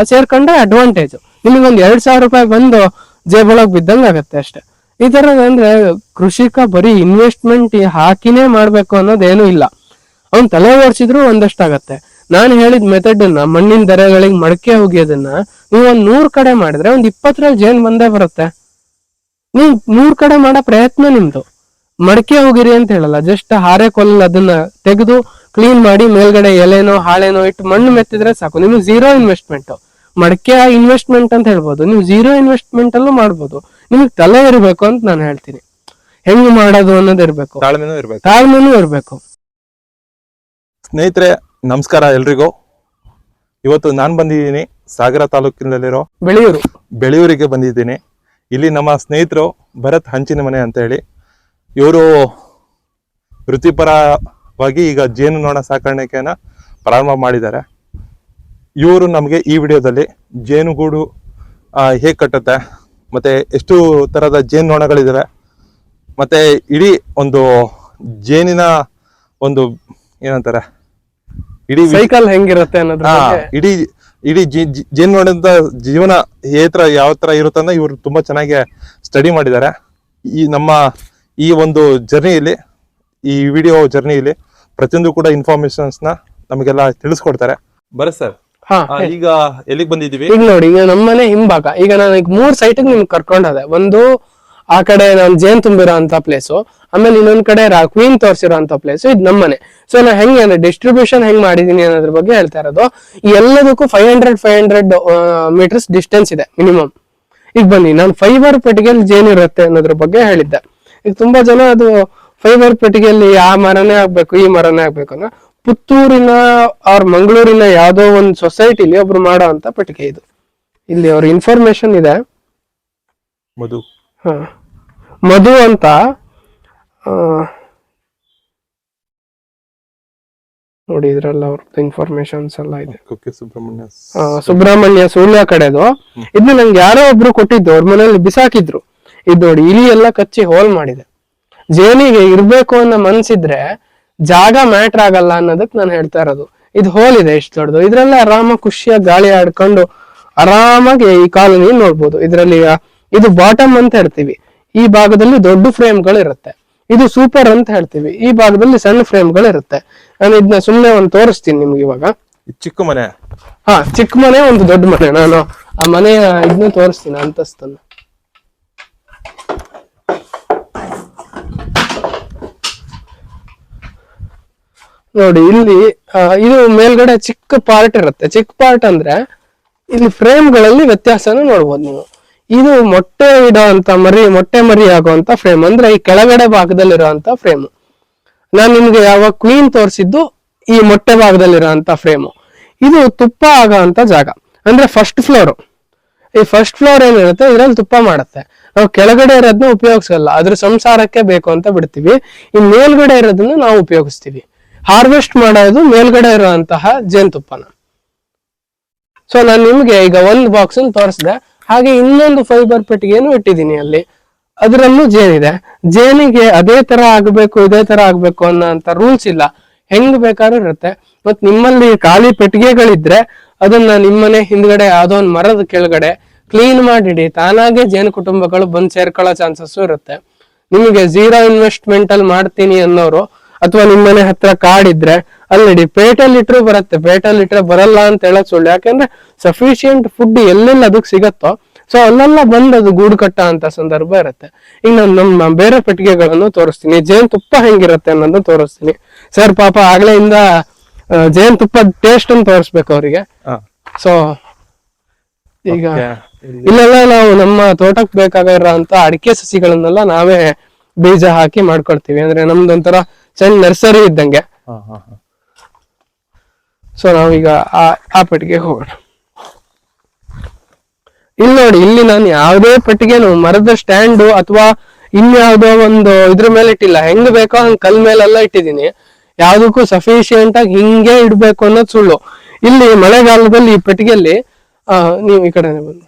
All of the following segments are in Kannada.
ಅದು ಸೇರ್ಕೊಂಡ್ರೆ ಅಡ್ವಾಂಟೇಜ್ ನಿಮಗೊಂದು ಎರಡು ಸಾವಿರ ರೂಪಾಯಿ ಬಂದು ಜೇಬೊಳಗೆ ಬಿದ್ದಂಗೆ ಆಗತ್ತೆ ಅಷ್ಟೇ. ಈ ತರ ಅಂದ್ರೆ ಕೃಷಿಕ ಬರೀ ಇನ್ವೆಸ್ಟ್ಮೆಂಟ್ ಹಾಕಿನೇ ಮಾಡ್ಬೇಕು ಅನ್ನೋದೇನು ಇಲ್ಲ. ಅವ್ನ್ ತಲೆ ಓಡಿಸಿದ್ರು ಒಂದಷ್ಟಾಗತ್ತೆ ನಾನು ಹೇಳಿದ ಮೆಥಡ್ ಅನ್ನ ಮಣ್ಣಿನ ದರಗಳಿಗೆ ಮಡಕೆ ಹೋಗಿಯೋದನ್ನ ನೀವು ಒಂದ್ ನೂರ್ ಕಡೆ ಮಾಡಿದ್ರೆ ಒಂದು ಇಪ್ಪತ್ತರಲ್ಲಿ ಜೇನ್ ಬಂದೇ ಬರುತ್ತೆ. ನೀವು ನೂರು ಕಡೆ ಮಾಡೋ ಪ್ರಯತ್ನ ನಿಮ್ದು. ಮಡಕೆ ಹೋಗಿರಿ ಅಂತ ಹೇಳಲ್ಲ, ಜಸ್ಟ್ ಹಾರೆ ಕೊಲ್ಲ ಅದನ್ನ ತೆಗೆದು ಕ್ಲೀನ್ ಮಾಡಿ ಮೇಲ್ಗಡೆ ಎಲೆನೋ ಹಾಳೆನೋ ಇಟ್ಟು ಮಣ್ಣು ಮೆತ್ತಿದ್ರೆ ಸಾಕು. ನಿಮ್ಗೆ ಝೀರೋ ಇನ್ವೆಸ್ಟ್ಮೆಂಟ್ ಮಡಕೆ ಇನ್ವೆಸ್ಟ್ಮೆಂಟ್ ಅಂತ ಹೇಳ್ಬೋದು. ನೀವು ಜೀರೋ ಇನ್ವೆಸ್ಟ್ಮೆಂಟ್ ಅಲ್ಲೂ ಮಾಡ್ಬೋದು. ನಿಮಗೆ ತಲೆ ಇರಬೇಕು ಅಂತ ನಾನು ಹೇಳ್ತೀನಿ. ಹೆಂಗ್ ಮಾಡೋದು ಅನ್ನೋದು ಇರಬೇಕು. ತಾಳ್ಮೆನೂ ಇರಬೇಕು. ತಾಳ್ಮೆನೂ ಇರ್ಬೇಕು. ಸ್ನೇಹಿತರೆ ನಮಸ್ಕಾರ ಎಲ್ರಿಗೂ. ಇವತ್ತು ನಾನು ಬಂದಿದ್ದೀನಿ ಸಾಗರ ತಾಲೂಕಿನಲ್ಲಿರೋ ಬೆಳೆಯೂರು. ಬೆಳೆಯೂರಿಗೆ ಬಂದಿದ್ದೀನಿ. ಇಲ್ಲಿ ನಮ್ಮ ಸ್ನೇಹಿತರು ಭರತ್ ಹಂಚಿನ ಮನೆ ಅಂತ ಹೇಳಿ. ಇವರು ವೃತ್ತಿಪರವಾಗಿ ಈಗ ಜೇನುನೊಣ ಸಾಕಾಣಿಕೆಯನ್ನು ಪ್ರಾರಂಭ ಮಾಡಿದ್ದಾರೆ. ಇವರು ನಮಗೆ ಈ ವಿಡಿಯೋದಲ್ಲಿ ಜೇನುಗೂಡು ಹೇಗೆ ಕಟ್ಟುತ್ತೆ ಮತ್ತೆ ಎಷ್ಟು ಥರದ ಜೇನುನೊಣಗಳಿದ್ದಾವೆ ಮತ್ತೆ ಇಡೀ ಒಂದು ಜೇನಿನ ಒಂದು ಏನಂತಾರೆ ಇಡೀ ಸೈಕಲ್ ಹೆಂಗಿರುತ್ತೆ ಅನ್ನೋದು ಇಡೀ ಇಡೀ ಜಿ- ಜೇನು ಜೇನುನೊಣದ ಜೀವನ ಯಾವ ತರ ಯಾವ ತರ ಇರುತ್ತಂದ್ರೆ ಇವರು ತುಂಬಾ ಚೆನ್ನಾಗಿ ಸ್ಟಡಿ ಮಾಡಿದ್ದಾರೆ. ಈ ನಮ್ಮ ಈ ಒಂದು ಜರ್ನಿಯಲ್ಲಿ ಈ ವಿಡಿಯೋ ಜರ್ನಿಯಲ್ಲಿ ಪ್ರತಿಯೊಂದು ಕೂಡ ಇನ್ಫಾರ್ಮೇಶನ್ಸ್ನ ನ ನಮಗೆಲ್ಲ ತಿಳಿಸ್ಕೊಡ್ತಾರೆ. ಬರ ಸರ್ ಈಗ ಎಲ್ಲಿಗೆ ಬಂದಿದೀವಿ ಈಗ ನೋಡಿ ಈಗ ನಮ್ಮನೆ ಹಿಂಭಾಗ. ಈಗ ನಾನು ಈಗ ಮೂರ್ ಸೈಟ್ ನಿಮ್ಗೆ ಕರ್ಕೊಂಡದೆ. ಒಂದು ಆ ಕಡೆ ನಾನು ಜೇನ್ ತುಂಬಿರೋ ಅಂತ ಪ್ಲೇಸು ಆಮೇಲೆ ಇನ್ನೊಂದ್ ಕಡೆ ಕ್ವೀನ್ ತೋರಿಸಿರೋ ಅಂತ ಪ್ಲೇಸ್ ಇದು ನಮ್ಮನೆ. ಸೊ ನಾ ಹೆಂಗೆ ಅಂದ್ರೆ ಡಿಸ್ಟ್ರಿಬ್ಯೂಷನ್ ಹೆಂಗ್ ಮಾಡಿದೀನಿ ಅನ್ನೋದ್ರ ಬಗ್ಗೆ ಹೇಳ್ತಾ ಇರೋದು. ಈ ಎಲ್ಲದಕ್ಕೂ five hundred five hundred meters distance ಇದೆ ಮಿನಿಮಮ್ ಈಗ ಬನ್ನಿ ನಾನು ಫೈಬರ್ ಪೆಟ್ಟಿಗೆಯಲ್ಲಿ ಜೇನ್ ಇರುತ್ತೆ ಅನ್ನೋದ್ರ ಬಗ್ಗೆ ಹೇಳಿದ್ದೆ. ಈಗ ತುಂಬಾ ಜನ ಅದು ಫೈಬರ್ ಪೆಟ್ಟಿಗೆಯಲ್ಲಿ ಆ ಮರನೇ ಆಗ್ಬೇಕು ಈ ಮರನೇ ಆಗ್ಬೇಕು ಅನ್ನೋ ಪುತ್ತೂರಿನ ಅವ್ರ ಮಂಗಳೂರಿನ ಯಾವ್ದೋ ಒಂದು ಸೊಸೈಟಿಲಿ ಒಬ್ರು ಮಾಡೋ ಅಂತ ಪೆಟ್ಟಿಗೆ ಇದು. ಇಲ್ಲಿ ಅವ್ರ ಇನ್ಫಾರ್ಮೇಶನ್ ಇದೆ. ಮಧು. ಹ. ಮಧು ಅಂತ ಆ, ನೋಡಿ ಇದ್ರಲ್ಲ ಅವ್ರದ್ದು ಇನ್ಫಾರ್ಮೇಶನ್ಸ್ ಎಲ್ಲ ಇದೆ. ಕುಕ್ಕೆ ಸುಬ್ರಹ್ಮಣ್ಯ ಆ, ಸುಬ್ರಹ್ಮಣ್ಯ ಸುಳ್ಯ ಕಡೆದು. ಇದನ್ನ ನಂಗೆ ಯಾರೋ ಒಬ್ರು ಕೊಟ್ಟಿದ್ದು ಅವ್ರ ಮನೇಲಿ ಬಿಸಾಕಿದ್ರು. ಇದು ನೋಡಿ ಇಲಿ ಎಲ್ಲ ಕಚ್ಚಿ ಹೋಲ್ ಮಾಡಿದೆ. ಜೇನಿಗೆ ಇರ್ಬೇಕು ಅನ್ನೋ ಮನ್ಸಿದ್ರೆ ಜಾಗ ಮ್ಯಾಟ್ರ್ ಆಗಲ್ಲ ಅನ್ನೋದಕ್ಕೆ ನಾನು ಹೇಳ್ತಾ ಇರೋದು. ಇದು ಹೋಲ್ ಇದೆ ಇಷ್ಟು ದೊಡ್ಡದು. ಇದ್ರಲ್ಲೇ ಆರಾಮ ಖುಷಿಯಾಗಿ ಗಾಳಿ ಆಡ್ಕೊಂಡು ಆರಾಮಾಗಿ ಈ ಕಾಲೋನಿ ನೋಡ್ಬೋದು. ಇದರಲ್ಲಿ ಇದು ಬಾಟಮ್ ಅಂತ ಹೇಳ್ತೀವಿ. ಈ ಭಾಗದಲ್ಲಿ ದೊಡ್ಡ ಫ್ರೇಮ್ಗಳು ಇರುತ್ತೆ. ಇದು ಸೂಪರ್ ಅಂತ ಹೇಳ್ತೀವಿ. ಈ ಭಾಗದಲ್ಲಿ ಸಣ್ಣ ಫ್ರೇಮ್ಗಳು ಇರುತ್ತೆ. ನಾನು ಇದನ್ನ ಸುಮ್ಮನೆ ಒಂದು ತೋರಿಸ್ತೀನಿ ನಿಮ್ಗೆ ಇವಾಗ. ಚಿಕ್ಕ ಮನೆ. ಹಾ ಚಿಕ್ಕ ಮನೆ ಒಂದು ದೊಡ್ಡ ಮನೆ. ನಾನು ಆ ಮನೆಯ ಇದನ್ನ ತೋರಿಸ್ತೀನಿ ಅಂತಸ್ತನ್ನ. ನೋಡಿ, ಇಲ್ಲಿ ಇದು ಮೇಲ್ಗಡೆ ಚಿಕ್ಕ ಪಾರ್ಟ್ ಇರುತ್ತೆ. ಚಿಕ್ಕ ಪಾರ್ಟ್ ಅಂದ್ರೆ ಇಲ್ಲಿ ಫ್ರೇಮ್ಗಳಲ್ಲಿ ವ್ಯತ್ಯಾಸನ ನೋಡ್ಬೋದು ನೀವು. ಇದು ಮೊಟ್ಟೆ ಇಡೋಂತ ಮರಿ, ಮೊಟ್ಟೆ ಮರಿ ಆಗುವಂತ ಫ್ರೇಮ್ ಅಂದ್ರೆ ಈ ಕೆಳಗಡೆ ಭಾಗದಲ್ಲಿರುವಂತ ಫ್ರೇಮ್ ನಾನು ನಿಮ್ಗೆ ಯಾವಾಗ ಕ್ವೀನ್ ತೋರಿಸಿದ್ದು ಈ ಮೊಟ್ಟೆ ಭಾಗದಲ್ಲಿರುವಂತ ಫ್ರೇಮು ಇದು ತುಪ್ಪ ಆಗೋ ಜಾಗ. ಅಂದ್ರೆ ಫಸ್ಟ್ ಫ್ಲೋರ್ ಈ ಫಸ್ಟ್ ಫ್ಲೋರ್ ಏನಿರುತ್ತೆ, ಇದ್ರಲ್ಲಿ ತುಪ್ಪ ಮಾಡುತ್ತೆ. ನಾವು ಕೆಳಗಡೆ ಇರೋದನ್ನ ಉಪಯೋಗಿಸಲ್ಲ. ಅದ್ರ ಸಂಸಾರಕ್ಕೆ ಬೇಕು ಅಂತ ಬಿಡ್ತೀವಿ. ಈ ಮೇಲ್ಗಡೆ ಇರೋದನ್ನ ನಾವು ಉಪಯೋಗಿಸ್ತೀವಿ. ಹಾರ್ವೆಸ್ಟ್ ಮಾಡೋದು ಮೇಲ್ಗಡೆ ಇರುವಂತಹ ಜೇನುತುಪ್ಪನ. ಸೊ ನಾನು ನಿಮ್ಗೆ ಈಗ ಒಂದು ಬಾಕ್ಸ್ ತೋರಿಸಿದೆ. ಹಾಗೆ ಇನ್ನೊಂದು ಫೈಬರ್ ಪೆಟ್ಟಿಗೆನು ಇಟ್ಟಿದ್ದೀನಿ ಅಲ್ಲಿ. ಅದರಲ್ಲೂ ಜೇನಿದೆ ಜೇನಿಗೆ ಅದೇ ತರ ಆಗ್ಬೇಕು, ಇದೇ ತರ ಆಗ್ಬೇಕು ಅನ್ನೋ ಅಂತ ರೂಲ್ಸ್ ಇಲ್ಲ. ಹೆಂಗ್ ಬೇಕಾದ್ರೂ ಇರುತ್ತೆ. ಮತ್ ನಿಮ್ಮಲ್ಲಿ ಖಾಲಿ ಪೆಟ್ಟಿಗೆಗಳಿದ್ರೆ ಅದನ್ನ ನಿಮ್ಮನೆ ಹಿಂದ್ಗಡೆ ಯಾವ್ದೋ ಒಂದು ಮರದ ಕೆಳಗಡೆ ಕ್ಲೀನ್ ಮಾಡಿಡಿ. ತಾನಾಗೆ ಜೇನು ಕುಟುಂಬಗಳು ಬಂದು ಸೇರ್ಕೊಳ್ಳೋ ಚಾನ್ಸಸ್ ಇರುತ್ತೆ. ನಿಮಗೆ ಝೀರೋ ಇನ್ವೆಸ್ಟ್ಮೆಂಟ್ ಅಲ್ಲಿ ಮಾಡ್ತೀನಿ ಅನ್ನೋರು ಅಥವಾ ನಿಮ್ಮನೆ ಹತ್ರ ಕಾಡಿದ್ರೆ ಅಲ್ಲಿ ಪೇಟೆಲ್ ಇಟ್ರು ಬರುತ್ತೆ. ಪೇಟೆಲ್ ಇಟ್ರೆ ಬರಲ್ಲ ಅಂತ ಹೇಳಕ್ ಸುಳ್ಳು. ಯಾಕಂದ್ರೆ ಸಫಿಶಿಯಂಟ್ ಫುಡ್ ಎಲ್ಲೆಲ್ಲ ಅದಕ್ಕೆ ಸಿಗತ್ತೋ ಸೊ ಅಲ್ಲೆಲ್ಲ ಬಂದ್ ಅದು ಗೂಡು ಕಟ್ಟ ಅಂತ ಸಂದರ್ಭ ಇರುತ್ತೆ. ಈಗ ನಾನು ನಮ್ಮ ಬೇರೆ ಪೆಟ್ಟಿಗೆಗಳನ್ನು ತೋರಿಸ್ತೀನಿ. ಜೇನ್ ತುಪ್ಪ ಹೆಂಗಿರುತ್ತೆ ಅನ್ನೋದು ತೋರಿಸ್ತೀನಿ. ಸರ್ ಪಾಪ ಇಂದ ಜೇನ್ ತುಪ್ಪ ಟೇಸ್ಟ್ ಅನ್ನು ತೋರಿಸ್ಬೇಕು ಅವರಿಗೆ. ಸೊ ಈಗ. ಇಲ್ಲೆಲ್ಲ ನಾವು ನಮ್ಮ ತೋಟಕ್ಕೆ ಬೇಕಾಗಿರೋ ಅಂತ ಅಡಿಕೆ ಸಸಿಗಳನ್ನೆಲ್ಲ ನಾವೇ ಬೀಜ ಹಾಕಿ ಮಾಡ್ಕೊಳ್ತೀವಿ. ಅಂದ್ರೆ ನಮ್ದೊಂಥರ ಸಣ್ಣ ನರ್ಸರಿ ಇದ್ದಂಗೆ. ಸೊ ನಾವೀಗ ಆ ಆ ಪೆಟ್ಟಿಗೆಗೆ ಹೋಗೋಣ. ಇಲ್ಲಿ ನೋಡಿ ಇಲ್ಲಿ ನಾನು ಯಾವುದೇ ಪೆಟ್ಟಿಗೆನು ಮರದ ಸ್ಟ್ಯಾಂಡು ಅಥವಾ ಇನ್ಯಾವುದೋ ಒಂದು ಇದ್ರ ಮೇಲೆ ಇಟ್ಟಿಲ್ಲ. ಹೆಂಗ್ ಬೇಕೋ ಹಂಗ್ ಕಲ್ ಮೇಲೆಲ್ಲ ಇಟ್ಟಿದ್ದೀನಿ. ಯಾವುದಕ್ಕೂ ಸಫಿಶಿಯಂಟ್ ಆಗಿ ಹಿಂಗೆ ಇಡ್ಬೇಕು ಅನ್ನೋದು ಸುಳ್ಳು. ಇಲ್ಲಿ ಮಳೆಗಾಲದಲ್ಲಿ ಈ ಪೆಟ್ಟಿಗೆಯಲ್ಲಿ ಆ, ನೀವು ಈ ಕಡೆ ಬಂದು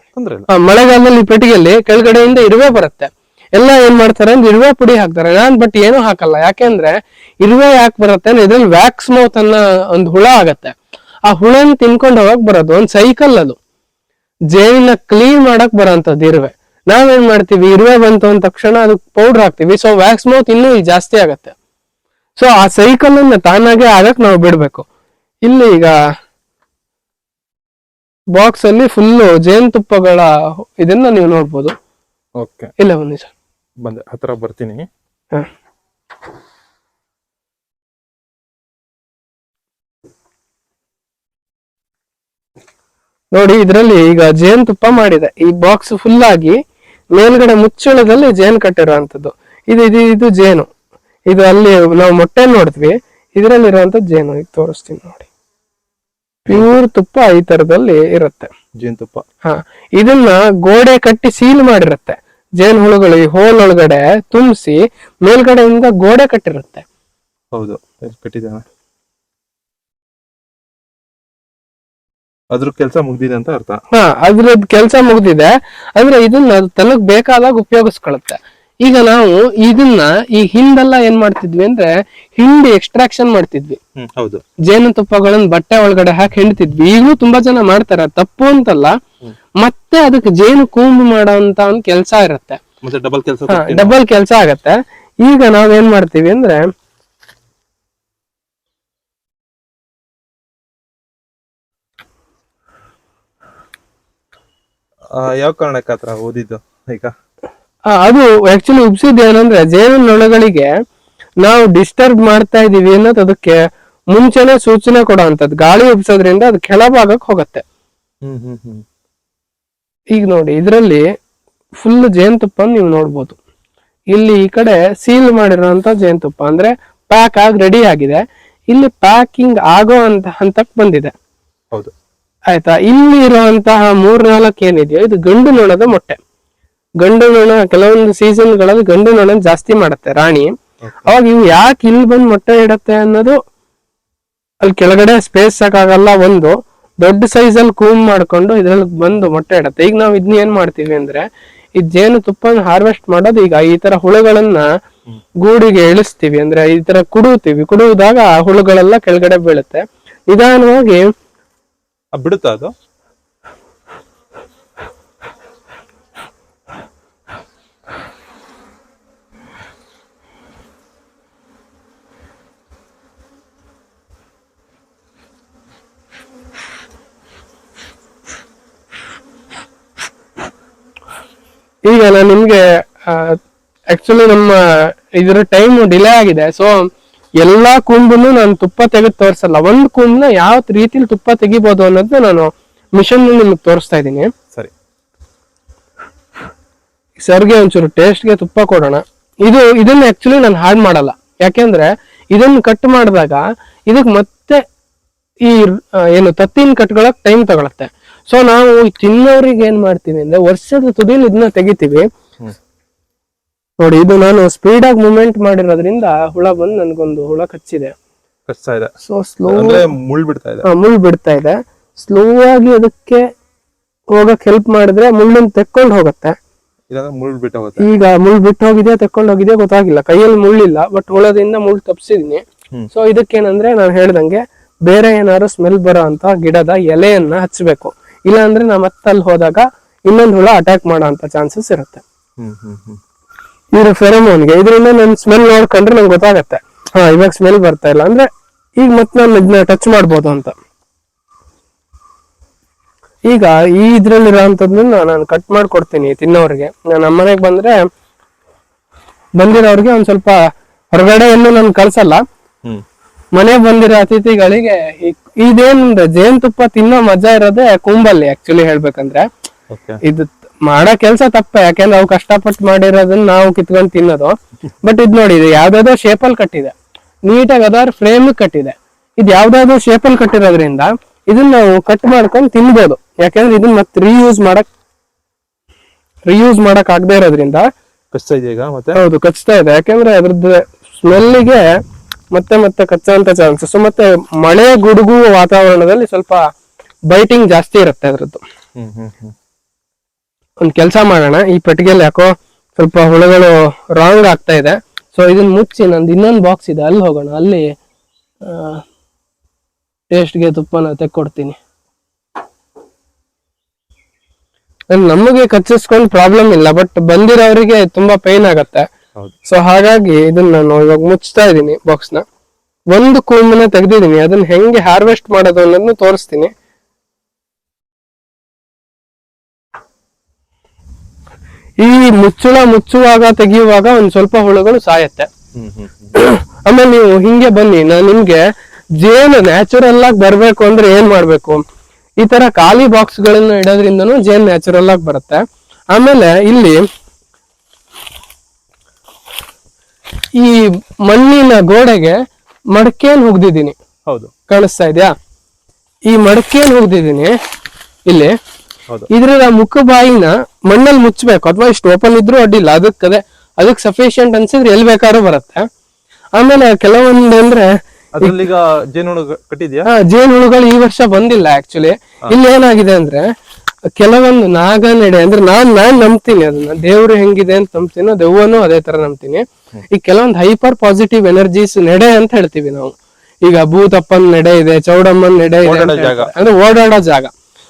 ಆ, ಮಳೆಗಾಲದಲ್ಲಿ ಈ ಪೆಟ್ಟಿಗೆಯಲ್ಲಿ ಕೆಳಗಡೆಯಿಂದ ಇರುವೆ ಬರುತ್ತೆ. ಎಲ್ಲ ಏನ್ ಮಾಡ್ತಾರೆ ಅಂದ್ರೆ ಇರುವೆ ಪುಡಿ ಹಾಕ್ತಾರೆ. ನಾನ್ ಬಟ್ ಏನು ಹಾಕಲ್ಲ. ಯಾಕೆಂದ್ರೆ ಇರುವೆ ಯಾಕೆ ಬರುತ್ತೆ ಅಂದ್ರೆ ಇದ್ರಲ್ಲಿ ವ್ಯಾಕ್ಸ್ ಮೌತ್ ಅನ್ನೋ ಒಂದು ಹುಳ ಆಗತ್ತೆ. ಆ ಹುಳನ್ ತಿನ್ಕೊಂಡು ಹೋಗಕ್ ಬರೋದು ಒಂದ್ ಸೈಕಲ್ ಅದು. ಜೇನಿನ ಕ್ಲೀನ್ ಮಾಡಕ್ ಬರೋಂಥದ್ದು ಇರುವೆ. ನಾವೇನ್ ಮಾಡ್ತೀವಿ? ಇರುವೆ ಬಂತು ಅಂದ ತಕ್ಷಣ ಅದಕ್ಕೆ ಪೌಡರ್ ಹಾಕ್ತಿವಿ. ಸೊ ವ್ಯಾಕ್ಸ್ ಮೌತ್ ಇನ್ನೂ ಜಾಸ್ತಿ ಆಗತ್ತೆ. ಸೊ ಆ ಸೈಕಲ್ ಅನ್ನ ತಾನಾಗೆ ಆಗಕ್ ನಾವು ಬಿಡ್ಬೇಕು. ಇಲ್ಲಿ ಈಗ ಬಾಕ್ಸ್ ಅಲ್ಲಿ ಫುಲ್ಲು ಜೇನುತುಪ್ಪಗಳ ಇದನ್ನ ನೀವು ನೋಡ್ಬೋದು. ಓಕೆ ಇಲ್ಲ ಬನ್ನಿ ಸರ್ ಬಂದೆ ಹತ್ರ ಬರ್ತೀನಿ. ನೋಡಿ ಇದರಲ್ಲಿ ಈಗ ಜೇನುತುಪ್ಪ ಮಾಡಿದೆ. ಈ ಬಾಕ್ಸ್ ಫುಲ್ ಆಗಿ ಮೇಲ್ಗಡೆ ಮುಚ್ಚಳದಲ್ಲಿ ಜೇನು ಕಟ್ಟಿರುವಂತದ್ದು ಇದು ಇದು ಇದು ಜೇನು. ಇದು ಅಲ್ಲಿ ನಾವು ಮೊಟ್ಟೆ ನೋಡಿದ್ವಿ ಇರುವಂತ ಜೇನು. ಈಗ ತೋರಿಸ್ತೀನಿ ನೋಡಿ. ಪ್ಯೂರ್ ತುಪ್ಪ ಈ ತರದಲ್ಲಿ ಇರುತ್ತೆ. ಜೇನುತುಪ್ಪ ಹಾ. ಇದನ್ನ ಗೋಡೆ ಕಟ್ಟಿ ಸೀಲ್ ಮಾಡಿರುತ್ತೆ. ಜೇನು ಹುಳುಗಳು ಈ ಹೋಲ್ ಒಳಗಡೆ ತುಂಬಿಸಿ ಮೇಲ್ಗಡೆಯಿಂದ ಗೋಡೆ ಕಟ್ಟಿರುತ್ತೆ. ಹೌದು ಕಟ್ಟಿದ್ದಾನೆ. ಅದ್ರ ಕೆಲಸ ಮುಗ್ದಿದೆ ಅಂತ ಅರ್ಥ. ಹಾ ಅದ್ರದ್ ಕೆಲಸ ಮುಗ್ದಿದೆ. ಅಂದ್ರೆ ಇದನ್ನ ತನಗ್ ಬೇಕಾದಾಗ ಉಪಯೋಗಿಸ್ಕೊಳುತ್ತೆ. ಈಗ ನಾವು ಇದನ್ನ ಈ ಹಿಂದೆಲ್ಲ ಏನ್ ಮಾಡ್ತಿದ್ವಿ ಅಂದ್ರೆ ಹಿಂಡಿ ಎಕ್ಸ್ಟ್ರಾಕ್ಷನ್ ಮಾಡ್ತಿದ್ವಿ. ಹೌದು. ಜೇನುತುಪ್ಪಗಳನ್ನ ಬಟ್ಟೆ ಒಳಗಡೆ ಹಾಕಿ ಹಿಂಡ್ತಿದ್ವಿ. ಈಗಲೂ ತುಂಬಾ ಜನ ಮಾಡ್ತಾರೆ. ತಪ್ಪು ಅಂತಲ್ಲ. ಮತ್ತೆ ಅದಕ್ಕೆ ಜೇನು ಕೂಂಬು ಮಾಡೋ ಅಂತ ಒಂದ್ ಕೆಲಸ ಇರುತ್ತೆ. ಮತ್ತೆ ಡಬಲ್ ಕೆಲಸ ಡಬಲ್ ಕೆಲಸ ಆಗತ್ತೆ. ಈಗ ನಾವೇನ್ ಮಾಡ್ತೀವಿ ಅಂದ್ರೆ ಯಾವ ಕಾರಣಕ್ಕೆ ಆತರ ಓದಿದ್ದು ಈಗ? ಅದು ಆಕ್ಚುಲಿ ಉಪ್ಸಿದ್ ಏನಂದ್ರೆ ಜೇನುನೊಣಗಳಿಗೆ ನಾವು ಡಿಸ್ಟರ್ಬ್ ಮಾಡ್ತಾ ಇದೀವಿ ಅನ್ನೋದು ಅದಕ್ಕೆ ಮುಂಚೆನೆ ಸೂಚನೆ ಕೊಡೋ ಅಂತದ್ ಗಾಳಿ ಉಪ್ಸೋದ್ರಿಂದ ಅದು ಕೆಳಭಾಗಕ್ಕೆ ಹೋಗತ್ತೆ. ಹ್ಮ್ ಹ್ಮ್ ಹ್ಮ್. ಈಗ ನೋಡಿ ಇದರಲ್ಲಿ ಫುಲ್ ಜೇನುತುಪ್ಪ ನೀವು ನೋಡ್ಬೋದು. ಇಲ್ಲಿ ಈ ಕಡೆ ಸೀಲ್ ಮಾಡಿರುವಂತ ಜೇನುತುಪ್ಪ ಅಂದ್ರೆ ಪ್ಯಾಕ್ ಆಗಿ ರೆಡಿ ಆಗಿದೆ. ಇಲ್ಲಿ ಪ್ಯಾಕಿಂಗ್ ಆಗೋ ಅಂತ ಹಂತಕ್ಕೆ ಬಂದಿದೆ. ಹೌದು. ಆಯ್ತಾ? ಇಲ್ಲಿ ಇರುವಂತಹ ಮೂರ್ನಾಲ್ಕು ಏನಿದೆಯೋ ಇದು ಗಂಡು ನೊಣದ ಮೊಟ್ಟೆ. ಗಂಡು ನೊಣ ಕೆಲವೊಂದು ಸೀಸನ್ಗಳಲ್ಲಿ ಗಂಡು ನೊಣ ಜಾಸ್ತಿ ಮಾಡುತ್ತೆ ರಾಣಿ. ಅವಾಗ ಇವು ಯಾಕೆ ಇಲ್ಲಿ ಬಂದು ಮೊಟ್ಟೆ ಇಡತ್ತೆ ಅನ್ನೋದು ಅಲ್ಲಿ ಕೆಳಗಡೆ ಸ್ಪೇಸ್ ಸಾಕಾಗಲ್ಲ ಒಂದು. ದೊಡ್ಡ ಸೈಜ್ ಅಲ್ಲಿ ಕೂಮ್ ಮಾಡ್ಕೊಂಡು ಇದ್ರಲ್ಲಿ ಬಂದು ಮೊಟ್ಟೆ ಇಡತ್ತೆ. ಈಗ ನಾವು ಇದನ್ನ ಏನ್ ಮಾಡ್ತೀವಿ ಅಂದ್ರೆ ಈ ಜೇನು ತುಪ್ಪನ ಹಾರ್ವೆಸ್ಟ್ ಮಾಡೋದು ಈಗ ಈ ತರ ಹುಳುಗಳನ್ನ ಗೂಡಿಗೆ ಇಳಿಸ್ತೀವಿ. ಅಂದ್ರೆ ಈ ತರ ಕುಡುತ್ತೀವಿ. ಕುಡುವುದಾಗ ಆ ಹುಳುಗಳೆಲ್ಲ ಕೆಳಗಡೆ ಬೀಳುತ್ತೆ. ನಿಧಾನವಾಗಿ ಬಿಡುತ್ತಾ ಅದು? ಈಗ ನಾನು ನಿಮ್ಗೆ ಆಕ್ಚುಲಿ ನಮ್ಮ ಇದರ ಟೈಮ್ ಡಿಲೇ ಆಗಿದೆ. ಸೊ ಎಲ್ಲಾ ಕುಂಬನ್ನು ನಾನು ತುಪ್ಪ ತೆಗೆದು ತೋರಿಸಲ್ಲ. ಒಂದು ಕುಂಬ್ನ ಯಾವ ರೀತಿಲಿ ತುಪ್ಪ ತೆಗಿಬೋದು ಅನ್ನೋದನ್ನ ನಾನು ಮಿಷನ್ ನಿಮ್ಗೆ ತೋರಿಸ್ತಾ ಇದ್ದೀನಿ. ಸರಿ. ಸರ್ಗೆ ಒಂಚೂರು ಟೇಸ್ಟ್ಗೆ ತುಪ್ಪ ಕೊಡೋಣ. ಇದು ಇದನ್ನ ಆಕ್ಚುಲಿ ನಾನು ಹಾಡ್ ಮಾಡಲ್ಲ. ಯಾಕೆಂದ್ರೆ ಇದನ್ನ ಕಟ್ ಮಾಡಿದಾಗ ಇದಕ್ ಮತ್ತೆ ಈ ಏನು ತತ್ತಿನ ಕಟ್ಕೊಳಕ್ ಟೈಮ್ ತಗೊಳತ್ತೆ. ಸೊ ನಾವು ತಿನ್ನೋರಿಗೆ ಏನ್ ಮಾಡ್ತೀವಿ ಅಂದ್ರೆ ವರ್ಷದ ತುದಿಲಿ ಇದನ್ನ ತೆಗಿತೀವಿ. ನೋಡಿ ಇದು ನಾನು ಸ್ಪೀಡ್ ಆಗಿ ಮೂವ್ಮೆಂಟ್ ಮಾಡಿರೋದ್ರಿಂದ ಹುಳ ಬಂದು ನನ್ಗೊಂದು ಹುಳ ಕಚ್ಚಿದೆ. ಇದೆ. ಸೊ ಸ್ಲೋ ಮುಳ್ ಬಿಡ್ತಾ ಇದೆ. ಮುಳ್ ಬಿಡ್ತಾ ಇದೆ. ಸ್ಲೋ ಆಗಿ ಅದಕ್ಕೆ ಹೋಗಕ್ ಹೆಲ್ಪ್ ಮಾಡಿದ್ರೆ ಮುಳ್ಳನ್ ತೆಕ್ಕೊಂಡು ಹೋಗತ್ತೆ. ಈಗ ಮುಳ್ ಬಿಟ್ಟು ಹೋಗುತ್ತೆ. ಈಗ ಮುಳ್ಳು ಬಿಟ್ಟು ಹೋಗಿದೆ ತಕೊಂಡು ಹೋಗಿದೆ ಗೊತ್ತಾಗಿಲ್ಲ. ಕೈಯಲ್ಲಿ ಮುಳ್ಳಿಲ್ಲ ಬಟ್ ಹುಳದಿಂದ ಮುಳ್ ತಪ್ಸಿದೀನಿ. ಸೊ ಇದಕ್ಕೇನಂದ್ರೆ ನಾನು ಹೇಳ್ದಂಗೆ ಬೇರೆ ಏನಾದ್ರು ಸ್ಮೆಲ್ ಬರೋ ಅಂತ ಗಿಡದ ಎಲೆಯನ್ನ ಹಚ್ಚಬೇಕು ಇಲ್ಲ ಅಂದ್ರೆ ನಾ ಮತ್ತಲ್ಲಿ ಹೋದಾಗ ಇನ್ನೊಂದು ಹುಳ ಅಟ್ಯಾಕ್ ಮಾಡೋ ಅಂತ ಚಾನ್ಸಸ್ ಇರುತ್ತೆ ಇದ್ರ ಫೆರಮೋನ್ಗೆ ಇದರಿಂದ ನನ್ ಸ್ಮೆಲ್ ನೋಡ್ಕೊಂಡ್ರೆ ನಂಗೆ ಗೊತ್ತಾಗತ್ತೆ. ಹಾ ಇವಾಗ ಸ್ಮೆಲ್ ಬರ್ತಾ ಇಲ್ಲ ಅಂದ್ರೆ ಈಗ ಮತ್ತೆ ನಾನು ಇದನ್ನ ಟಚ್ ಮಾಡ್ಬೋದು ಅಂತ. ಈಗ ಈ ಇದ್ರಲ್ಲಿರೋಂಥದ್ದನ್ನ ನಾನು ಕಟ್ ಮಾಡ್ಕೊಡ್ತೀನಿ ತಿನ್ನೋರಿಗೆ. ನಾನು ನಮ್ಮನೆಗೆ ಬಂದ್ರೆ ಬಂದಿರೋರಿಗೆ ಒಂದ್ ಸ್ವಲ್ಪ ಹೊರಗಡೆ ಎಲ್ಲೂ ನಾನು ಕಳ್ಸಲ್ಲ. ಮನೆ ಬಂದಿರೋ ಅತಿಥಿಗಳಿಗೆ ಇದೇನ್ ಇದೇನಂದ್ರೆ ಜೇನುತುಪ್ಪ ತಿನ್ನೋ ಮಜಾ ಇರೋದೇ ಕುಂಬಲ್ಲಿ ಆಕ್ಚುಲಿ ಹೇಳ್ಬೇಕಂದ್ರೆ. ಇದು ಮಾಡೋ ಕೆಲ್ಸ ತಪ್ಪೆ ಯಾಕೆಂದ್ರೆ ಅವು ಕಷ್ಟಪಟ್ಟು ಮಾಡಿರೋದನ್ನ ನಾವು ಕಿತ್ಕೊಂಡ್ ತಿನ್ನೋದು. ಬಟ್ ಇದ್ ನೋಡಿ ಇದು ಯಾವ್ದಾವ್ದೋ ಶೇಪಲ್ಲಿ ಕಟ್ಟಿದೆ. ನೀಟಾಗಿ ಅದಾದ್ರು ಫ್ರೇಮ್ ಕಟ್ಟಿದೆ. ಇದು ಯಾವ್ದಾದ್ರು ಶೇಪಲ್ಲಿ ಕಟ್ಟಿರೋದ್ರಿಂದ ಇದನ್ನ ನಾವು ಕಟ್ ಮಾಡ್ಕೊಂಡು ತಿನ್ಬೋದು. ಯಾಕೆಂದ್ರೆ ಇದನ್ನ ಮತ್ತೆ ರೀಯೂಸ್ ಮಾಡಕ್ ರೀಯೂಸ್ ಮಾಡಕ್ ಆಗದೆ ಇರೋದ್ರಿಂದ ಕಚ್ತಾ ಇದೆ ಈಗ ಮತ್ತೆ? ಹೌದು ಕಚ್ತಾ ಇದೆ. ಯಾಕೆಂದ್ರೆ ಅದ್ರದ್ದು ಸ್ಮೆಲ್ಗೆ ಮತ್ತೆ ಮತ್ತೆ ಕಚ್ಚುವಂತ ಚಾನ್ಸಸ್ ಮತ್ತೆ ಮಳೆ ಗುಡುಗು ವಾತಾವರಣದಲ್ಲಿ ಸ್ವಲ್ಪ ಬೈಟಿಂಗ್ ಜಾಸ್ತಿ ಇರುತ್ತೆ ಅದ್ರದ್ದು. ಒಂದು ಕೆಲಸ ಮಾಡೋಣ. ಈ ಪೆಟ್ಟಿಗೆಯಲ್ಲಿ ಯಾಕೋ ಸ್ವಲ್ಪ ಹುಳಗಳು ರಾಂಗ್ ಆಗ್ತಾ ಇದೆ. ಸೊ ಇದನ್ನ ಮುಚ್ಚಿ ನಂದು ಇನ್ನೊಂದು ಬಾಕ್ಸ್ ಇದೆ. ಅಲ್ಲಿ ಹೋಗೋಣ. ಅಲ್ಲಿ ಟೇಸ್ಟ್ಗೆ ತುಪ್ಪನ ತೆಕ್ಕೊಡ್ತೀನಿ. ನಮಗೆ ಕಚ್ಚಿಸ್ಕೊಂಡು ಪ್ರಾಬ್ಲಮ್ ಇಲ್ಲ ಬಟ್ ಬಂದಿರೋರಿಗೆ ತುಂಬಾ ಪೈನ್ ಆಗತ್ತೆ. ಸೊ ಹಾಗಾಗಿ ಇದನ್ನ ನಾನು ಇವಾಗ ಮುಚ್ತಾ ಇದ್ದೀನಿ ಬಾಕ್ಸ್ನ. ಒಂದು ಕೂಮನ್ನ ತೆಗೆದಿದ್ದೀನಿ. ಅದನ್ನ ಹೆಂಗೆ ಹಾರ್ವೆಸ್ಟ್ ಮಾಡೋದು ಅನ್ನೋದನ್ನ ತೋರಿಸ್ತೀನಿ. ಈ ಮುಚ್ಚುಳ ಮುಚ್ಚುವಾಗ ತೆಗೆಯುವಾಗ ಒಂದ್ ಸ್ವಲ್ಪ ಹುಳುಗಳು ಸಾಯತ್ತೆ. ಆಮೇಲೆ ನೀವು ಹಿಂಗೆ ಬನ್ನಿ. ನಾನು ನಿಮ್ಗೆ ಜೇನು ನ್ಯಾಚುರಲ್ ಆಗಿ ಬರ್ಬೇಕು ಅಂದ್ರೆ ಏನ್ ಮಾಡ್ಬೇಕು? ಈ ತರ ಖಾಲಿ ಬಾಕ್ಸ್ ಗಳನ್ನ ಇಡೋದ್ರಿಂದನೂ ಜೇನ್ ನ್ಯಾಚುರಲ್ ಆಗಿ ಬರುತ್ತೆ. ಆಮೇಲೆ ಇಲ್ಲಿ ಈ ಮಣ್ಣಿನ ಗೋಡೆಗೆ ಮಡಕೆಯನ್ನು ಹೋಗ್ದಿದ್ದೀನಿ. ಹೌದು. ಕಾಣಿಸ್ತಾ ಇದೆಯಾ? ಈ ಮಡಕೆಯನ್ನು ಹೋಗ್ದಿದ್ದೀನಿ ಇಲ್ಲಿ. ಇದ್ರ ಮುಖ ಬಾಯಿನ ಮಣ್ಣಲ್ಲಿ ಮುಚ್ಚಬೇಕು ಅಥವಾ ಇಷ್ಟು ಓಪನ್ ಇದ್ರೂ ಅಡ್ಡಿಲ್ಲ. ಅದಕ್ಕೆ ಅದೇ ಅದಕ್ಕೆ ಸಫಿಶಿಯಂಟ್ ಅನ್ಸಿದ್ರೆ ಎಲ್ಲಿ ಬೇಕಾದ್ರೂ ಬರುತ್ತೆ. ಆಮೇಲೆ ಕೆಲವೊಂದು ಅಂದ್ರೆ ಜೇನುಹುಳುಗಳು ಈ ವರ್ಷ ಬಂದಿಲ್ಲ ಆಕ್ಚುಲಿ ಇಲ್ಲಿ ಏನಾಗಿದೆ ಅಂದ್ರೆ ಕೆಲವೊಂದು ನಾಗನಡೆ ಅಂದ್ರೆ ನಾನ್ ನಾನ್ ನಂಬ್ತೀನಿ ಅದನ್ನ. ದೇವ್ರು ಹೆಂಗಿದೆ ಅಂತ ನಂಬ್ತೀನೋ ದೆವ್ವನು ಅದೇ ತರ ನಂಬ್ತೀನಿ. ಈ ಕೆಲವೊಂದು ಹೈಪರ್ ಪಾಸಿಟಿವ್ ಎನರ್ಜೀಸ್ ನಡೆ ಅಂತ ಹೇಳ್ತೀವಿ ನಾವು. ಈಗ ಭೂತಪ್ಪನ್ ನಡೆ ಇದೆ ಚೌಡಮ್ಮನ್ ನಡೆ ಇದೆ. ಅಂದ್ರೆ ಓಡಾಡೋ ಜಾಗ.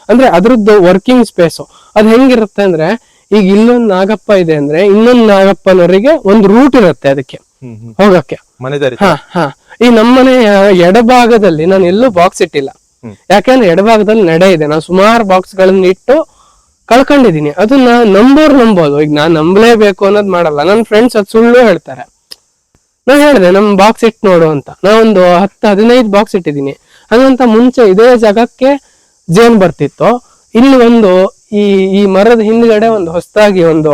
ಅಂದ್ರೆ ಅದ್ರದ್ದು ವರ್ಕಿಂಗ್ ಸ್ಪೇಸ್. ಅದ್ ಹೆಂಗಿರುತ್ತೆ ಅಂದ್ರೆ ಈಗ ಇಲ್ಲೊಂದ್ ನಾಗಪ್ಪ ಇದೆ ಅಂದ್ರೆ ಇನ್ನೊಂದ್ ನಾಗಪ್ಪನವರಿಗೆ ಒಂದು ರೂಟ್ ಇರುತ್ತೆ ಅದಕ್ಕೆ. ಹೋಗಕ್ಕೆ. ಈ ನಮ್ಮನೆಯ ಎಡಭಾಗದಲ್ಲಿ ನಾನು ಎಲ್ಲೂ ಬಾಕ್ಸ್ ಇಟ್ಟಿಲ್ಲ. ಯಾಕಂದ್ರೆ ಎಡಭಾಗದಲ್ಲಿ ನಡೆ ಇದೆ. ನಾನು ಸುಮಾರು ಬಾಕ್ಸ್ ಗಳನ್ನ ಇಟ್ಟು ಕಳ್ಕೊಂಡಿದೀನಿ ಅದನ್ನ ನಂಬೋರ್ ನಂಬೋದು. ಈಗ ನಾನ್ ನಂಬಲೇಬೇಕು ಅನ್ನೋದು ಮಾಡಲ್ಲ. ನನ್ನ ಫ್ರೆಂಡ್ಸ್ ಅದು ಸುಳ್ಳು ಹೇಳ್ತಾರೆ. ನಾ ಹೇಳಿದೆ, ನಮ್ ಬಾಕ್ಸ್ ಇಟ್ ನೋಡು ಅಂತ. ನಾ ಒಂದು ಹತ್ತು, ಹದಿನೈದು ಬಾಕ್ಸ್ ಇಟ್ಟಿದ್ದೀನಿ. ಹಂಗಂತ ಮುಂಚೆ ಇದೇ ಜಾಗಕ್ಕೆ ಜೇನ್ ಬರ್ತಿತ್ತು. ಇಲ್ಲಿ ಒಂದು ಈ ಈ ಮರದ ಹಿಂದ್ಗಡೆ ಒಂದು ಹೊಸದಾಗಿ ಒಂದು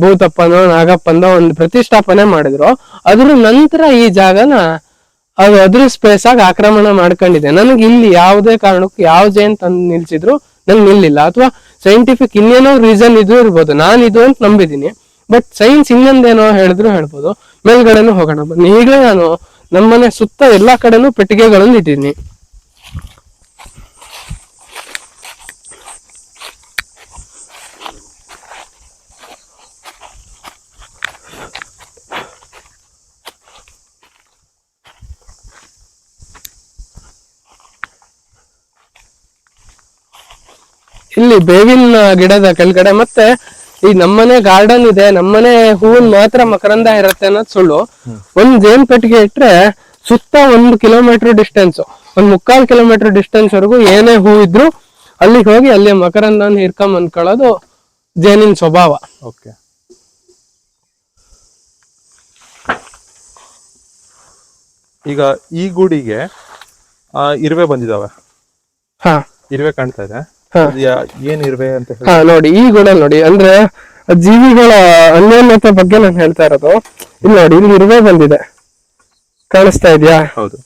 ಭೂತಪ್ಪನೋ ನಾಗಪ್ಪಂದೋ ಒಂದು ಪ್ರತಿಷ್ಠಾಪನೆ ಮಾಡಿದ್ರು. ಅದ್ರ ನಂತರ ಈ ಜಾಗನ ಅದು ಅದ್ರ ಸ್ಪೇಸ್ ಆಗಿ ಆಕ್ರಮಣ ಮಾಡ್ಕೊಂಡಿದೆ. ನನಗೆ ಇಲ್ಲಿ ಯಾವುದೇ ಕಾರಣಕ್ಕೂ ಯಾವ ಜೇನ್ ತಂದು ನಿಲ್ಸಿದ್ರು ನಂಗೆ ನಿಲ್ಲಿಲ್ಲ. ಅಥವಾ ಸೈಂಟಿಫಿಕ್ ಇನ್ನೇನೋ ರೀಸನ್ ಇದು ಇರ್ಬೋದು. ನಾನು ಇದು ಅಂತ ನಂಬಿದ್ದೀನಿ. ಬಟ್ ಸೈನ್ಸ್ ಇನ್ನೊಂದೇನೋ ಹೇಳಿದ್ರು ಹೇಳ್ಬೋದು. ಮೇಲ್ಗಡೆನೂ ಹೋಗೋಣ. ಬನ್ನಿ. ಈಗಲೇ ನಾನು ನಮ್ಮನೆ ಸುತ್ತ ಎಲ್ಲಾ ಕಡೆನೂ ಪೆಟ್ಟಿಗೆಗಳನ್ನು ಇಟ್ಟಿದ್ದೀನಿ ಇಲ್ಲಿ ಬೇವಿನ ಗಿಡದ ಕೆಳಗಡೆ ಮತ್ತೆ ಈ ನಮ್ಮನೆ ಗಾರ್ಡನ್ ಇದೆ ನಮ್ಮನೆ ಹೂವಿನ ಮಾತ್ರ ಮಕರಂದ ಇರುತ್ತೆ ಅನ್ನೋದು ಸುಳ್ಳು. ಒಂದ್ ಜೇನ್ ಪೆಟ್ಟಿಗೆ ಇಟ್ರೆ ಸುತ್ತ ಒಂದು ಕಿಲೋಮೀಟರ್ ಡಿಸ್ಟೆನ್ಸ್ ಒಂದ್ ಮುಕ್ಕಾಲ್ ಕಿಲೋಮೀಟರ್ ಡಿಸ್ಟೆನ್ಸ್ ವರೆಗೂ ಏನೇ ಹೂ ಇದ್ರು ಅಲ್ಲಿಗೆ ಹೋಗಿ ಅಲ್ಲಿ ಮಕರಂದನ ಹಿರ್ಕೊಂಡ್ ಅನ್ಕೊಳ್ಳೋದು ಜೇನಿನ ಸ್ವಭಾವ. ಓಕೆ ಈಗ ಈ ಗುಡಿಗೆ ಇರುವೆ ಬಂದಿದಾವೆ. ಹಾ. ಇರುವೆ ಕಾಣ್ತಾ ಇದೆ. ಅಂತ ಹಾ ನೋಡಿ ಈ ಗುಣ ನೋಡಿ ಅಂದ್ರೆ ಜೀವಿಗಳ ಅನ್ಯೋನ್ಯತೆ ಬಗ್ಗೆ ನಾನು ಹೇಳ್ತಾ ಇರೋದು. ಇಲ್ಲಿ ನೋಡಿ ಇಲ್ಲಿ ಇರುವೆ ಬಂದಿದೆ. ಕಾಣಿಸ್ತಾ ಇದೆಯಾ? ಹೌದು.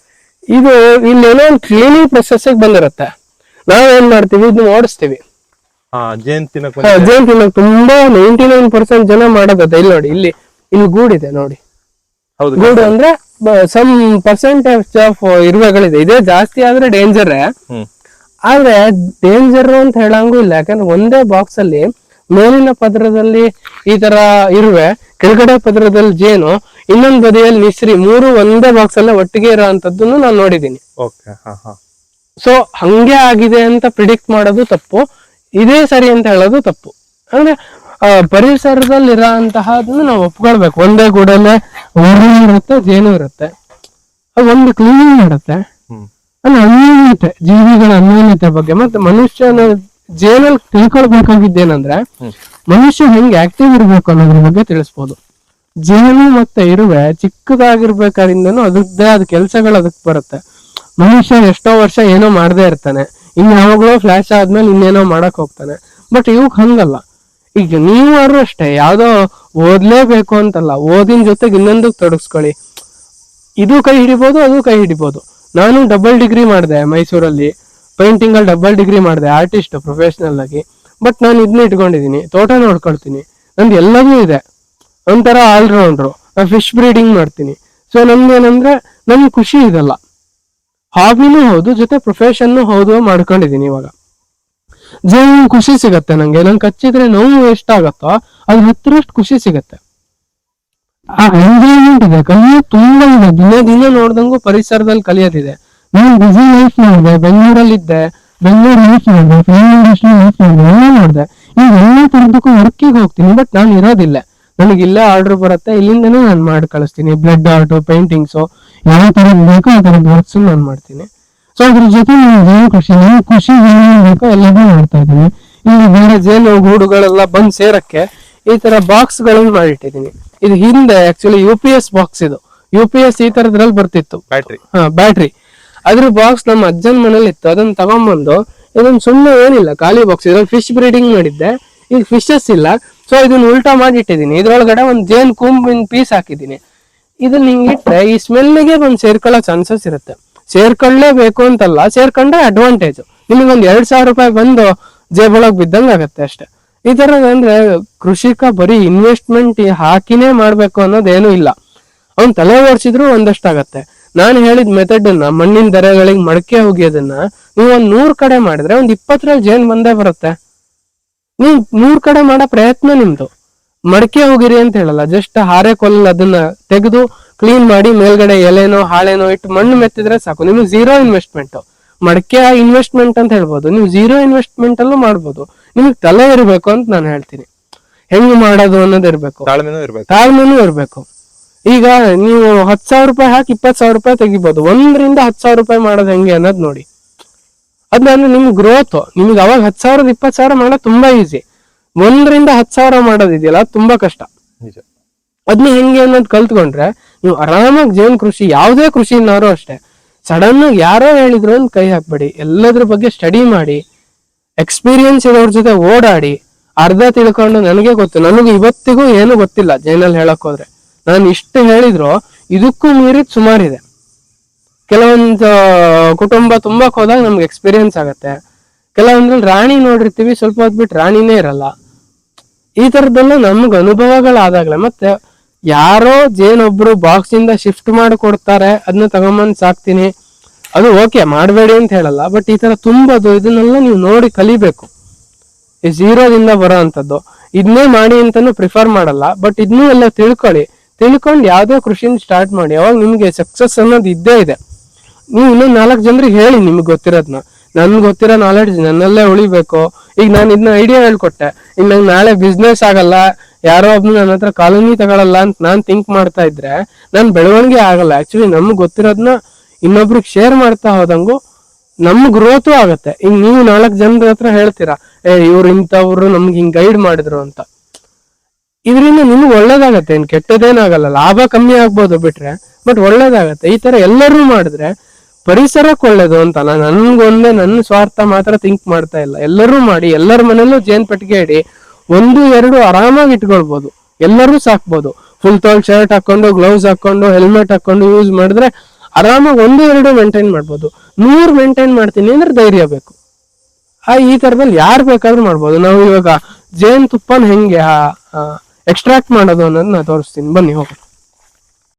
ಇದು ಇಲ್ಲಿ ಏನೋ ಒಂದು ಕ್ಲೀನಿಂಗ್ ಪ್ರೊಸೆಸ್ ಬಂದಿರುತ್ತೆ. ನಾವೇನ್ ಮಾಡ್ತೀವಿ? ಇದನ್ನ ಓಡಿಸ್ತೀವಿ. ಜೇನ್ ತಿನ್ನಕ್. ತುಂಬಾ ನೈಂಟಿ ನೈನ್ ಪರ್ಸೆಂಟ್ ಜನ ಮಾಡೋದ ಇಲ್ಲಿ ನೋಡಿ ಇಲ್ಲಿ ಇಲ್ಲಿ ಗೂಡಿದೆ ನೋಡಿ. ಗೂಡು ಅಂದ್ರೆ ಸಮ್ ಪರ್ಸೆಂಟೇಜ್ ಆಫ್ ಇರುವೆಗಳಿದೆ. ಇದೇ ಜಾಸ್ತಿ ಆದ್ರೆ ಡೇಂಜರ್ ಆದ್ರೆ ಡೇಂಜರ್ ಅಂತ ಹೇಳಂಗೂ ಇಲ್ಲ. ಯಾಕಂದ್ರೆ ಒಂದೇ ಬಾಕ್ಸ್ ಅಲ್ಲಿ ಮೇಲಿನ ಪದರದಲ್ಲಿ ಈ ತರ ಇರುವೆ ಕೆಳಗಡೆ ಪದರದಲ್ಲಿ ಜೇನು ಇನ್ನೊಂದ್ ಬದಿಯಲ್ಲಿ ಮಿಶ್ರಿ ಮೂರು ಒಂದೇ ಬಾಕ್ಸ್ ಅಲ್ಲೇ ಒಟ್ಟಿಗೆ ಇರೋ ಅಂತದ್ದನ್ನು ನಾನು ನೋಡಿದೀನಿ ಸೊ ಹಂಗೆ ಆಗಿದೆ ಅಂತ ಪ್ರಿಡಿಕ್ಟ್ ಮಾಡೋದು ತಪ್ಪು. ಇದೇ ಸರಿ ಅಂತ ಹೇಳೋದು ತಪ್ಪು. ಅಂದ್ರೆ ಪರಿಸರದಲ್ಲಿ ಇರೋಂತಹದನ್ನ ನಾವು ಒಪ್ಕೊಳ್ಬೇಕು. ಒಂದೇ ಗೂಡಲ್ಲೇ ಹುಳು ಇರುತ್ತೆ ಜೇನು ಇರುತ್ತೆ. ಅದು ಒಂದು ಕ್ಲೀನಿಂಗ್ ಮಾಡುತ್ತೆ. ಹ್ಮ್ ಅನ್ಯೂನ್ಯತೆ ಜೀವಿಗಳ ಅನ್ಯೂನ್ಯತೆ ಬಗ್ಗೆ. ಮತ್ತೆ ಮನುಷ್ಯನ ಜೇನಲ್ಲಿ ತಿಳ್ಕೊಳ್ಬೇಕಾಗಿದ್ದೇನಂದ್ರೆ ಮನುಷ್ಯ ಹೆಂಗೆ ಆಕ್ಟಿವ್ ಇರ್ಬೇಕು ಅನ್ನೋದ್ರ ಬಗ್ಗೆ ತಿಳಿಸ್ಬೋದು. ಜೇನು ಮತ್ತೆ ಇರುವೆ ಚಿಕ್ಕದಾಗಿರ್ಬೇಕಾದ್ರಿಂದನೂ ಅದರದ್ದೇ ಆದ ಕೆಲಸಗಳು ಅದಕ್ಕೆ ಬರುತ್ತೆ. ಮನುಷ್ಯ ಎಷ್ಟೋ ವರ್ಷ ಏನೋ ಮಾಡದೇ ಇರ್ತಾನೆ. ಇನ್ ಯಾವಾಗಲೋ ಫ್ಲಾಶ್ ಆದ್ಮೇಲೆ ಇನ್ನೇನೋ ಮಾಡಕ್ ಹೋಗ್ತಾನೆ. ಬಟ್ ಇವಾಗ ಹಂಗಲ್ಲ. ಈಗ ನೀವಾದ್ರೂ ಅಷ್ಟೇ ಯಾವ್ದೋ ಓದ್ಲೇಬೇಕು ಅಂತಲ್ಲ ಓದಿನ ಜೊತೆಗೆ ಇನ್ನೊಂದಕ್ಕೆ ತೊಡಗಿಸ್ಕೊಳ್ಳಿ. ಇದು ಕೈ ಹಿಡಿಬೋದು ಅದು ಕೈ ಹಿಡಿಬೋದು. ನಾನು ಡಬಲ್ ಡಿಗ್ರಿ ಮಾಡಿದೆ ಮೈಸೂರಲ್ಲಿ. ಪೇಂಟಿಂಗ್ ಅಲ್ಲಿ ಡಬಲ್ ಡಿಗ್ರಿ ಮಾಡಿದೆ ಆರ್ಟಿಸ್ಟ್ ಪ್ರೊಫೆಷನಲ್ ಆಗಿ. ಬಟ್ ನಾನು ಇದನ್ನ ಇಟ್ಕೊಂಡಿದ್ದೀನಿ ತೋಟ ನೋಡ್ಕೊಳ್ತೀನಿ. ನಂದು ಎಲ್ಲವೂ ಇದೆ. ಒಂಥರ ಆಲ್ರೌಂಡ್ರು ನಾನು ಫಿಶ್ ಬ್ರೀಡಿಂಗ್ ಮಾಡ್ತೀನಿ. ಸೊ ನಮ್ದೇನಂದ್ರೆ ನಮ್ಗೆ ಖುಷಿ ಇದಲ್ಲ. ಹಾಬಿನೂ ಹೌದು, ಜೊತೆ ಪ್ರೊಫೆಷನ್ನು ಹೌದು ಮಾಡ್ಕೊಂಡಿದ್ದೀನಿ ಇವಾಗ. ಜೀವನ ಖುಷಿ ಸಿಗತ್ತೆ ನಂಗೆ. ನಂಗೆ ಕಚ್ಚಿದ್ರೆ ನೋವು ಎಷ್ಟಾಗತ್ತೋ ಅದು ಹತ್ತಿರಷ್ಟು ಖುಷಿ ಸಿಗತ್ತೆ. ಆ ಎಂಜಾಯ್ಮೆಂಟ್ ಇದೆ. ಕಲಿಯೋದು ತುಂಬಾ ಇದೆ. ದಿನ ದಿನ ನೋಡ್ದಂಗು ಪರಿಸರದಲ್ಲಿ ಕಲಿಯೋದಿದೆ. ನಾನು ಬಿಸಿ ಲೈಫ್ ಮಾಡಿದೆ ಬೆಂಗಳೂರಲ್ಲಿ ಇದ್ದೆ. Bengaluru life film industry life ಮಾಡಿದೆ ಎಲ್ಲ ಮಾಡಿದೆ ಈಗ ಎಲ್ಲ ತರದಕ್ಕೂ ವರ್ಕಿಗೆ ಹೋಗ್ತೀನಿ ಬಟ್ ನಾನು ಇರೋದಿಲ್ಲ. ನನಗೆ ಇಲ್ಲೇ ಆರ್ಡರ್ ಬರುತ್ತೆ. ಇಲ್ಲಿಂದನೇ ನಾನು ಮಾಡಿ ಕಳಿಸ್ತೀನಿ. ಬ್ಲಡ್ ಆರ್ಟ್ ಪೇಂಟಿಂಗ್ಸು ಯಾವ ತರದ್ ಬೇಕೋ ಆ ತರದ್ ವರ್ಕ್ಸ್ ನಾನು ಮಾಡ್ತೀನಿ. ಸೊ ಅದ್ರ ಜೊತೆ ನನಗೆ ಏನು ಖುಷಿ ನನಗೆ ಖುಷಿ ಏನೇನು ಬೇಕೋ ಎಲ್ಲದೂ ಮಾಡ್ತಾ ಇದ್ದೀನಿ. ಇಲ್ಲಿ ಬೇರೆ ಜೇನು, ಗೂಡುಗಳೆಲ್ಲ ಬಂದ್ ಸೇರಕ್ಕೆ ಈ ತರ ಬಾಕ್ಸ್ ಗಳನ್ನ ಮಾಡಿಟ್ಟಿದ್ದೀನಿ. ಇದು ಹಿಂದೆ actually U P S box ಇದು. ಯು ಪಿ ಎಸ್ ಈ ತರದ್ರಲ್ಲಿ ಬರ್ತಿತ್ತು. ಬ್ಯಾಟ್ರಿ ಹಾ ಬ್ಯಾಟ್ರಿ ಅದ್ರ ಬಾಕ್ಸ್ ನಮ್ಮ ಅಜ್ಜನ ಮನೇಲಿ ಇತ್ತು ಅದನ್ನ ತಗೊಂಬಂದು ಇದನ್ನ ಸುಮ್ಮನೆ ಏನಿಲ್ಲ ಖಾಲಿ ಬಾಕ್ಸ್ ಇದ್ರಲ್ಲಿ ಫಿಶ್ ಬ್ರೀಡಿಂಗ್ ಮಾಡಿದ್ದೆ. ಈಗ ಫಿಶಸ್ ಇಲ್ಲ. ಸೊ ಇದನ್ನ ಉಲ್ಟಾ ಮಾಡಿ ಇಟ್ಟಿದ್ದೀನಿ ಇದ್ರೊಳಗಡೆ ಒಂದು ಜೇನ್ ಕುಂಬಿನ ಪೀಸ್ ಹಾಕಿದ್ದೀನಿ. ಇದನ್ನ ಇಟ್ಟರೆ ಈ ಸ್ಮೆಲ್ಗೆ ಬಂದ್ ಸೇರ್ಕೊಳ್ಳೋ ಚಾನ್ಸಸ್ ಇರುತ್ತೆ. ಸೇರ್ಕೊಳ್ಳೇಬೇಕು ಅಂತಲ್ಲ. ಸೇರ್ಕೊಂಡ್ರೆ ಅಡ್ವಾಂಟೇಜ್ ನಿಮಗೊಂದ್ ಎರಡು ಸಾವಿರ ರೂಪಾಯಿ ಬಂದು ಜೇಬೊಳಗೆ ಬಿದ್ದಂಗೆ ಆಗುತ್ತೆ ಅಷ್ಟೇ. ಈ ತರ ಅಂದ್ರೆ ಕೃಷಿಕ ಬರೀ ಇನ್ವೆಸ್ಟ್ಮೆಂಟ್ ಹಾಕಿನೇ ಮಾಡ್ಬೇಕು ಅನ್ನೋದೇನು ಇಲ್ಲ. ಅವ್ನ್ ತಲೆ ಓಡಿಸಿದ್ರು ಒಂದಷ್ಟಾಗತ್ತೆ ನಾನು ಹೇಳಿದ ಮೆಥಡ್ ಅನ್ನ, ಮಣ್ಣಿನ ದರಗಳಿಗೆ ಮಡಕೆ ಹೋಗಿಯೋದನ್ನ ನೀವು ಒಂದ್ ನೂರ್ ಕಡೆ ಮಾಡಿದ್ರೆ ಒಂದ್ ಇಪ್ಪತ್ತರಲ್ಲಿ ಜೇನ್ ಬಂದೇ ಬರುತ್ತೆ. ನೀವು ನೂರ್ ಕಡೆ ಮಾಡೋ ಪ್ರಯತ್ನ ನಿಮ್ದು. ಮಡಕೆ ಹೋಗಿರಿ ಅಂತ ಹೇಳಲ್ಲ ಜಸ್ಟ್ ಹಾರೆ ಕೊಲ್ಲ ಅದನ್ನ ತೆಗೆದು ಕ್ಲೀನ್ ಮಾಡಿ ಮೇಲ್ಗಡೆ ಎಲೆನೋ ಹಾಳೆನೋ ಇಟ್ಟು ಮಣ್ಣು ಮೆತ್ತಿದ್ರೆ ಸಾಕು. ನಿಮ್ಗೆ ಝೀರೋ ಇನ್ವೆಸ್ಟ್ಮೆಂಟ್ ಮಡಕೆ ಇನ್ವೆಸ್ಟ್ಮೆಂಟ್ ಅಂತ ಹೇಳ್ಬೋದು. ನೀವು ಜೀರೋ ಇನ್ವೆಸ್ಟ್ಮೆಂಟ್ ಅಲ್ಲೂ ಮಾಡ್ಬೋದು. ನಿಮ್ಗೆ ತಲೆ ಇರಬೇಕು ಅಂತ ನಾನು ಹೇಳ್ತೀನಿ. ಹೆಂಗ್ ಮಾಡೋದು ಅನ್ನೋದು ಇರಬೇಕು. ತಾಳ್ಮೆನೂ ಇರ್ಬೇಕು. ತಾಳ್ಮೆನೂ ಇರಬೇಕು. ಈಗ ನೀವು ಹತ್ತು ಸಾವಿರ ರೂಪಾಯಿ ಹಾಕಿ ಇಪ್ಪತ್ತು ಸಾವಿರ ರೂಪಾಯಿ ತೆಗಿಬೋದು. ಒಂದರಿಂದ ಹತ್ತು ಸಾವಿರ ರೂಪಾಯಿ ಮಾಡೋದು ಹೆಂಗೆ ಅನ್ನೋದು ನೋಡಿ. ಅದನ್ನ ನಿಮ್ಗೆ ಗ್ರೋತ್ ನಿಮ್ಗೆ ಅವಾಗ ಹತ್ತು ಸಾವಿರದ ಇಪ್ಪತ್ತು ಸಾವಿರ ಮಾಡೋದು ತುಂಬಾ ಈಸಿ ಒಂದರಿಂದ ಹತ್ತು ಸಾವಿರ ಮಾಡೋದಿದೆಯಲ್ಲ ತುಂಬಾ ಕಷ್ಟ. ನಿಜ. ಅದನ್ನ ಹೆಂಗೆ ಅನ್ನೋದು ಕಲ್ತ್ಕೊಂಡ್ರೆ ನೀವು ಆರಾಮಾಗಿ ಜೇನ್ ಕೃಷಿ ಯಾವುದೇ ಕೃಷಿನಾರು ಅಷ್ಟೇ ಸಡನ್ ಯಾರೋ ಹೇಳಿದ್ರು ಅಂತ ಕೈ ಹಾಕ್ಬೇಡಿ. ಎಲ್ಲದ್ರ ಬಗ್ಗೆ ಸ್ಟಡಿ ಮಾಡಿ, ಎಕ್ಸ್ಪೀರಿಯನ್ಸ್ ಇರೋರ್ ಜೊತೆ ಓಡಾಡಿ, ಅರ್ಧ ತಿಳ್ಕೊಂಡು ನನಗೆ ಗೊತ್ತು. ನನಗೆ ಇವತ್ತಿಗೂ ಏನು ಗೊತ್ತಿಲ್ಲ ಜೈನಲ್ಲಿ ಹೇಳಕ್ ಹೋದ್ರೆ. ನಾನು ಇಷ್ಟು ಹೇಳಿದ್ರು, ಇದಕ್ಕೂ ಮೀರಿದ್ ಸುಮಾರಿದೆ ಕೆಲವೊಂದು ಕುಟುಂಬ ತುಂಬಾ ಹೋದಾಗ ನಮ್ಗೆ ಎಕ್ಸ್ಪೀರಿಯನ್ಸ್ ಆಗತ್ತೆ. ಕೆಲವೊಂದ್ರಲ್ಲಿ ರಾಣಿ ನೋಡಿರ್ತೀವಿ, ಸ್ವಲ್ಪ ಹೊತ್ತು ಬಿಟ್ಟು ರಾಣಿನೇ ಇರಲ್ಲ. ಈ ತರದ್ದೆಲ್ಲ ನಮ್ಗೆ ಅನುಭವಗಳಾದಾಗ್ಲೆ, ಮತ್ತೆ ಯಾರೋ ಜೇನೊಬ್ರು ಬಾಕ್ಸ್ ಇಂದ ಶಿಫ್ಟ್ ಮಾಡಿ ಕೊಡ್ತಾರೆ ಅದನ್ನ ತಗೊಂಬಂದ್ ಸಾಕ್ತೀನಿ. ಅದು ಓಕೆ, ಮಾಡಬೇಡಿ ಅಂತ ಹೇಳಲ್ಲ, ಬಟ್ ಈ ತರ ತುಂಬೋದು ಇದನ್ನೆಲ್ಲ ನೀವು ನೋಡಿ ಕಲಿಬೇಕು. ಈ ಝೀರೋದಿಂದ ಬರೋ ಅಂಥದ್ದು. ಇದನ್ನೇ ಮಾಡಿ ಅಂತಾನು ಪ್ರಿಫರ್ ಮಾಡಲ್ಲ, ಬಟ್ ಇದನ್ನೂ ಎಲ್ಲ ತಿಳ್ಕೊಳ್ಳಿ. ತಿಳ್ಕೊಂಡು ಯಾವುದೇ ಕೃಷಿನ ಸ್ಟಾರ್ಟ್ ಮಾಡಿ, ಅವಾಗ ನಿಮಗೆ ಸಕ್ಸಸ್ ಅನ್ನೋದು ಇದ್ದೇ ಇದೆ. ನೀವು ಇನ್ನೊಂದು ನಾಲ್ಕು ಜನರಿಗೆ ಹೇಳಿ ನಿಮ್ಗೆ ಗೊತ್ತಿರೋದನ್ನ ನನ್ಗೆ ಗೊತ್ತಿರೋ ನಾಲೆಡ್ಜ್ ನನ್ನಲ್ಲೇ ಉಳಿಬೇಕು. ಈಗ ನಾನು ಇದನ್ನ ಐಡಿಯಾ ಹೇಳ್ಕೊಟ್ಟೆ. ಈಗ ನಂಗೆ ನಾಳೆ ಬಿಸ್ನೆಸ್ ಆಗಲ್ಲ. ಯಾರೋ ಒಬ್ನು ನನ್ನ ಹತ್ರ ಕಾಲೋನಿ ತಗೊಳಲ್ಲ ಅಂತ ನಾನ್ ಥಿಂಕ್ ಮಾಡ್ತಾ ಇದ್ರೆ ನನ್ ಬೆಳವಣಿಗೆ ಆಗಲ್ಲ. ಆಕ್ಚುಲಿ ನಮ್ಗೆ ಗೊತ್ತಿರೋದ್ನ ಇನ್ನೊಬ್ರಿಗೆ ಶೇರ್ ಮಾಡ್ತಾ ಹೋದಂಗು ನಮ್ ಗ್ರೋತು ಆಗತ್ತೆ. ಈಗ ನೀವು ನಾಲ್ಕು ಜನರ ಹತ್ರ ಹೇಳ್ತೀರಾ, ಏ, ಇವ್ರು ಇಂಥವ್ರು ನಮ್ಗೆ ಹಿಂಗ್ ಗೈಡ್ ಮಾಡಿದ್ರು ಅಂತ. ಇದರಿಂದ ನಿಮ್ಗೆ ಒಳ್ಳೇದಾಗತ್ತೆ. ಏನ್ ಕೆಟ್ಟದೇನಾಗಲ್ಲ. ಲಾಭ ಕಮ್ಮಿ ಆಗ್ಬೋದು ಬಿಟ್ರೆ ಬಟ್ ಒಳ್ಳೇದಾಗತ್ತೆ. ಈ ತರ ಎಲ್ಲರೂ ಮಾಡಿದ್ರೆ ಪರಿಸರಕ್ಕೆ ಒಳ್ಳೇದು ಅಂತ ನಾನು ನನ್ಗೊಂದೇ ನನ್ನ ಸ್ವಾರ್ಥ ಮಾತ್ರ ಥಿಂಕ್ ಮಾಡ್ತಾ ಇಲ್ಲ. ಎಲ್ಲರೂ ಮಾಡಿ, ಎಲ್ಲರ ಮನೇಲೂ ಜೇನ್ ಪಟ್ಟಿಗೆ ಇಡಿ ಒಂದು, ಎರಡು ಆರಾಮಾಗಿ ಇಟ್ಕೊಳ್ಬೋದು. ಎಲ್ಲರೂ ಸಾಕ್ಬೋದು. ಫುಲ್ ತೋಲ್ ಶರ್ಟ್ ಹಾಕೊಂಡು ಗ್ಲೌಸ್ ಹಾಕೊಂಡು ಹೆಲ್ಮೆಟ್ ಹಾಕೊಂಡು ಯೂಸ್ ಮಾಡಿದ್ರೆ ಆರಾಮಾಗಿ ಒಂದು, ಎರಡು ಮೇಂಟೈನ್ ಮಾಡ್ಬೋದು. ನೂರು ಮೇಂಟೈನ್ ಮಾಡ್ತೀನಿ ಅಂದ್ರೆ ಧೈರ್ಯ ಬೇಕು. ಆ, ಈ ತರದಲ್ಲಿ ಯಾರು ಬೇಕಾದ್ರೂ ಮಾಡ್ಬೋದು. ನಾವು ಇವಾಗ ಜೇನ್ ತುಪ್ಪನ ಹೆಂಗೆ ಎಕ್ಸ್ಟ್ರಾಕ್ಟ್ ಮಾಡೋದು ಅನ್ನೋದನ್ನ ತೋರಿಸ್ತೀನಿ. ಬನ್ನಿ, ಹೋಗೋಣ.